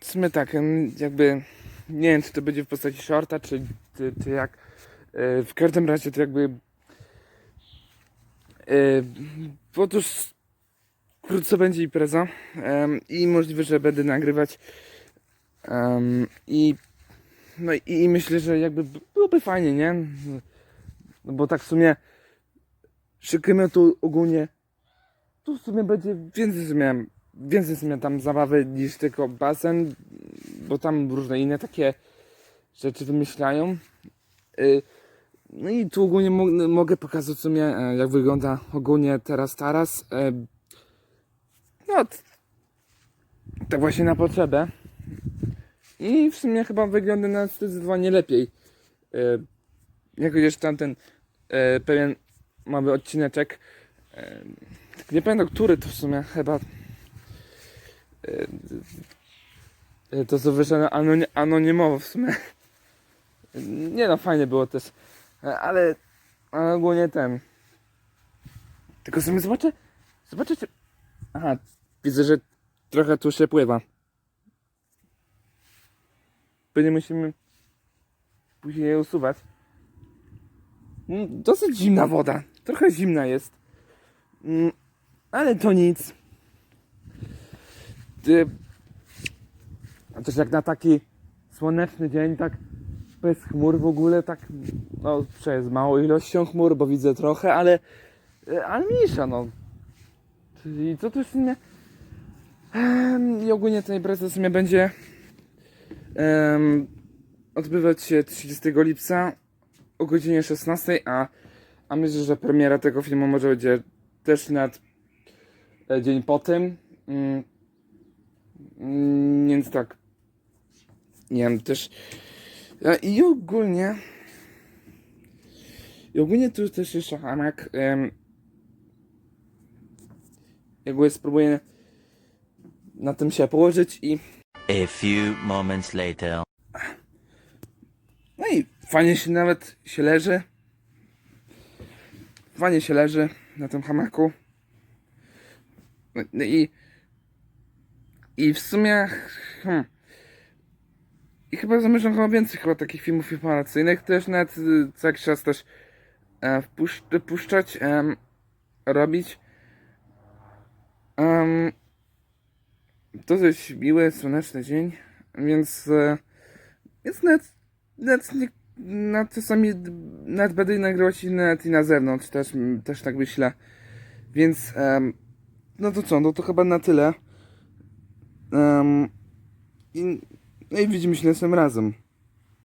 W tak, jakby nie wiem, czy to będzie w postaci shorta, czy, czy, czy jak. E, W każdym razie to jakby. e, Otóż wkrótce będzie impreza i możliwe, że będę nagrywać. I no i, i myślę, że jakby byłoby fajnie, nie? No bo tak w sumie szykujemy tu ogólnie. Tu w sumie będzie więcej w sumie, więcej w sumie tam zabawy niż tylko basen, bo tam różne inne takie rzeczy wymyślają. Y, No i tu ogólnie mo- mogę pokazać w sumie e, jak wygląda ogólnie teraz taras. E, No tak właśnie na potrzebę. I w sumie chyba wygląda na zdecydowanie lepiej. E, Jak chociaż tamten pewien mamy odcineczek. Nie pamiętam, który to w sumie chyba. E, to co wyszło anonimowo w sumie. Nie no, fajnie było też. E, Ale, ale ogólnie ten. Tylko sobie zobaczę. Zobaczę czy. Aha, widzę, że trochę tu się pływa. Pewnie musimy później je usuwać. Mm, Dosyć zimna woda. Trochę zimna jest. Mm, Ale to nic. Też jak na taki słoneczny dzień, tak bez chmur w ogóle, tak no przez małą ilością chmur, bo widzę trochę, ale ale mniejsza no. I co w sumie? Em, I ogólnie ta impreza w sumie będzie em, odbywać się 30 lipca o godzinie 16, a, a myślę, że premiera tego filmu może będzie też nad e, dzień po tym. Mm, więc tak. Nie wiem, też. a I ogólnie. I ogólnie tu też jeszcze hamak. Um, jakby spróbuję na tym się położyć i. A few moments later. No i fajnie się nawet się leży. Fajnie się leży na tym hamaku. No, no i i w sumie hmm, i chyba zamierzam chyba więcej chyba takich filmów informacyjnych. Też nawet y, co jakiś czas też e, wpusz- puszczać em, robić. Um, dosyć miły, słoneczny dzień więc e, więc nawet, nawet nie, nawet czasami nawet będę nagrywać i nawet i na zewnątrz też, też tak myślę. Więc em, no to co, no to chyba na tyle. Um, i, no i widzimy się następnym razem.